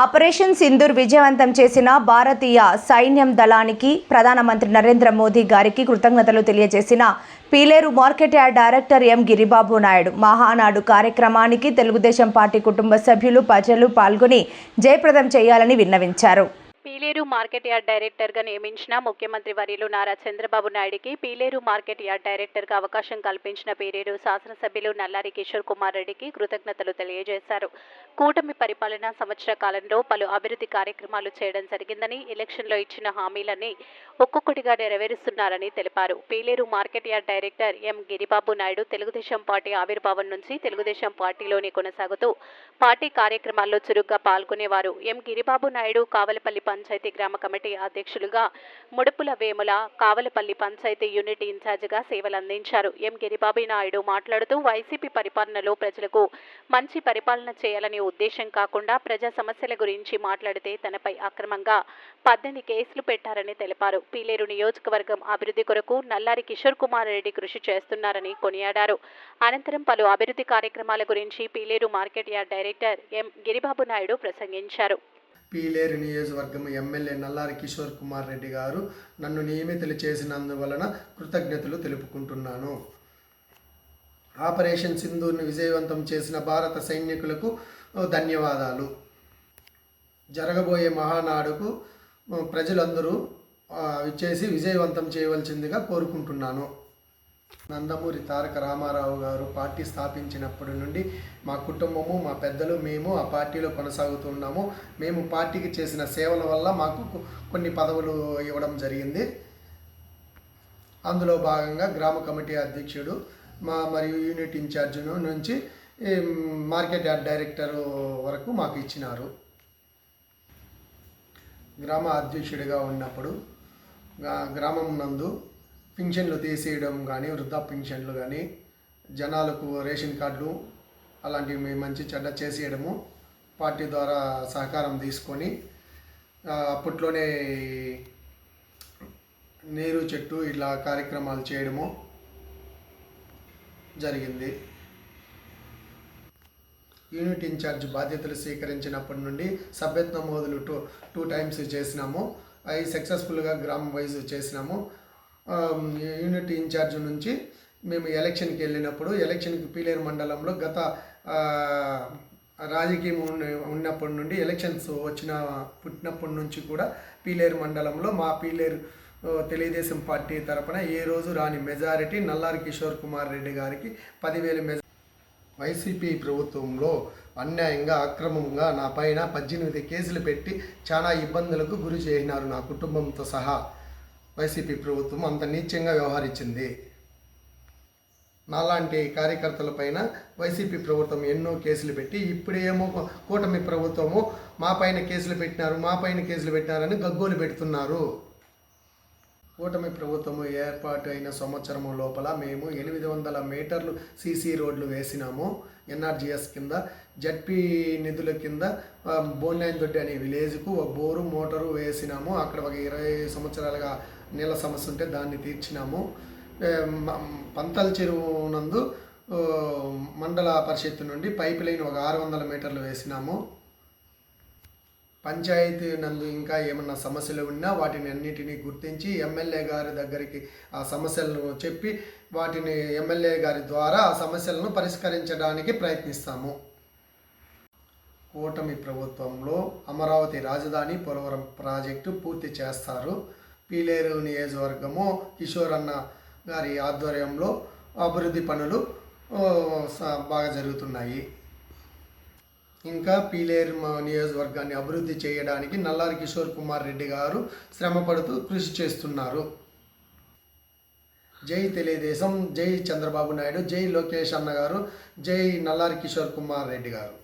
Operation Sindoor విజయవంతం చేసిన భారతీయ సైన్యం దళానికి ప్రధానమంత్రి నరేంద్ర మోదీ గారికి కృతజ్ఞతలు తెలియజేసిన Peeleru market yard director M Giribabu Naidu. Mahanadu కార్యక్రమానికి తెలుగుదేశం పార్టీ కుటుంబ సభ్యులు ప్రజలు పాల్గొని జయప్రదం చేయాలని విన్నవించారు. మార్కెట్ యార్డ్ డైరెక్టర్గా నియమించిన ముఖ్యమంత్రి వర్యులు నారా చంద్రబాబు నాయుడికి పీలేరు మార్కెట్ యార్డ్ డైరెక్టర్గా అవకాశం కల్పించిన పీలేరు శాసనసభ్యులు నల్లారి కిషోర్ కుమార్ రెడ్డికి కృతజ్ఞతలు తెలియజేశారు. కూటమి పరిపాలన సంవత్సర కాలంలో పలు అభివృద్ధి కార్యక్రమాలు చేయడం జరిగిందని ఎలక్షన్లో ఇచ్చిన హామీలన్నీ ఒక్కొక్కటిగా నెరవేరుస్తున్నారని తెలిపారు. Peeleru market yard director M Giribabu Naidu Telugu Desam party ఆవిర్భావం నుంచి తెలుగుదేశం పార్టీలోనే కొనసాగుతూ పార్టీ కార్యక్రమాల్లో చురుగ్గా పాల్గొనేవారు. ఎం గిరిబాబు నాయుడు కావలపల్లి పంచాయతీ గ్రామ కమిటీ అధ్యక్షులుగా ముడుపుల వేముల కావలపల్లి పంచాయతీ యూనిట్ ఇన్ఛార్జిగా సేవలందించారు ఎం. గిరిబాబు నాయుడు మాట్లాడుతూ వైసీపీ పరిపాలనలో ప్రజలకు మంచి పరిపాలన చేయాలనే ఉద్దేశం కాకుండా ప్రజా సమస్యల గురించి మాట్లాడితే తనపై అక్రమంగా పద్దెనిమిది కేసులు పెట్టారని తెలిపారు. పీలేరు నియోజకవర్గం అభివృద్ధి కొరకు నల్లారి కిషోర్ కుమార్ రెడ్డి కృషి చేస్తున్నారని కొనియాడారు. అనంతరం పలు అభివృద్ధి కార్యక్రమాల గురించి Peeleru market yard director M. Giribabu Naidu ప్రసంగించారు. పీలేరు నియోజకవర్గం ఎమ్మెల్యే నల్లారి కిషోర్ కుమార్ రెడ్డి గారు నన్ను నియమితులు చేసినందువలన కృతజ్ఞతలు తెలుపుకుంటున్నాను. ఆపరేషన్ సింధూర్ను విజయవంతం చేసిన భారత సైనికులకు ధన్యవాదాలు. జరగబోయే మహానాడుకు ప్రజలందరూ ఇచ్చేసి విజయవంతం చేయవలసిందిగా కోరుకుంటున్నాను. నందమూరి తారక రామారావు గారు పార్టీ స్థాపించినప్పటి నుండి మా కుటుంబము మా పెద్దలు మేము ఆ పార్టీలో కొనసాగుతున్నాము. మేము పార్టీకి చేసిన సేవల వల్ల మాకు కొన్ని పదవులు ఇవ్వడం జరిగింది. అందులో భాగంగా గ్రామ కమిటీ అధ్యక్షుడు మా మరియు యూనిట్ ఇన్ఛార్జ్ నుంచి మార్కెట్ యార్డ్ డైరెక్టర్ వరకు మాకు ఇచ్చినారు. గ్రామ అధ్యక్షుడిగా ఉన్నప్పుడు గ్రామం నందు పింఛన్లు తీసేయడం కానీ వృద్ధా పింఛన్లు కానీ జనాలకు రేషన్ కార్డులు అలాంటివి మంచి చెడ్డ చేసేయడము పార్టీ ద్వారా సహకారం తీసుకొని అప్పట్లోనే నీరు చెట్టు ఇలా కార్యక్రమాలు చేయడము జరిగింది. యూనిట్ ఇన్ఛార్జ్ బాధ్యతలు స్వీకరించినప్పటి నుండి సభ్యత్వ మోదులు టూ టూ టైమ్స్ చేసినాము. అవి సక్సెస్ఫుల్గా గ్రామ్ వైజ్ చేసినాము. యూనిట్ ఇన్ఛార్జ్ నుంచి మేము ఎలక్షన్కి వెళ్ళినప్పుడు ఎలక్షన్కి పీలేరు మండలంలో గత రాజకీయం ఉన్నప్పటి నుండి ఎలక్షన్స్ వచ్చిన పుట్టినప్పటి నుంచి కూడా పీలేరు మండలంలో మా పీలేరు తెలుగుదేశం పార్టీ తరపున ఏ రోజు రాని మెజారిటీ నల్లారి కిషోర్ కుమార్ రెడ్డి గారికి పదివేల మెజ వైసీపీ ప్రభుత్వంలో అన్యాయంగా అక్రమంగా నా పైన పద్దెనిమిది కేసులు పెట్టి చాలా ఇబ్బందులకు గురి చేసినారు నా కుటుంబంతో సహా. వైసీపీ ప్రభుత్వం అంత నీచంగా వ్యవహరించింది. నాలాంటి కార్యకర్తల పైన వైసీపీ ప్రభుత్వం ఎన్నో కేసులు పెట్టి ఇప్పుడేమో కూటమి ప్రభుత్వము మా పైన కేసులు పెట్టినారు మా పైన కేసులు పెట్టినారని గగ్గోలు పెడుతున్నారు. కూటమి ప్రభుత్వము ఏర్పాటు అయిన సంవత్సరము లోపల మేము ఎనిమిది వందల మీటర్లు సీసీ రోడ్లు వేసినాము. ఎన్ఆర్జిఎస్ కింద జడ్పీ నిధుల కింద బోన్లైన్ దొడ్డి అనే విలేజ్కు ఒక బోరు మోటారు వేసినాము. అక్కడ ఒక ఇరవై సంవత్సరాలుగా నీళ్ళ సమస్య ఉంటే దాన్ని తీర్చినాము. పంతల్ పంతల చెరువు నందు మండల పరిషత్తు నుండి పైప్ లైన్ ఒక ఆరు వందల మీటర్లు వేసినాము. పంచాయతీ నందు ఇంకా ఏమన్నా సమస్యలు ఉన్నా వాటిని అన్నిటినీ గుర్తించి ఎమ్మెల్యే గారి దగ్గరికి ఆ సమస్యలను చెప్పి వాటిని ఎమ్మెల్యే గారి ద్వారా ఆ సమస్యలను పరిష్కరించడానికి ప్రయత్నిస్తాము. కూటమి ప్రభుత్వంలో అమరావతి రాజధాని పోలవరం ప్రాజెక్టు పూర్తి చేస్తారు. పీలేరు నియోజకవర్గము కిషోర్ అన్న గారి ఆధ్వర్యంలో అభివృద్ధి పనులు బాగా జరుగుతున్నాయి. ఇంకా పీలేరు నియోజకవర్గాన్ని అభివృద్ధి చేయడానికి నల్లారి కిషోర్ కుమార్ రెడ్డి గారు శ్రమపడుతూ కృషి చేస్తున్నారు. జై తెలుగుదేశం జై చంద్రబాబు నాయుడు జై లోకేష్ అన్న గారు జై నల్లారి కిషోర్ కుమార్ రెడ్డి గారు.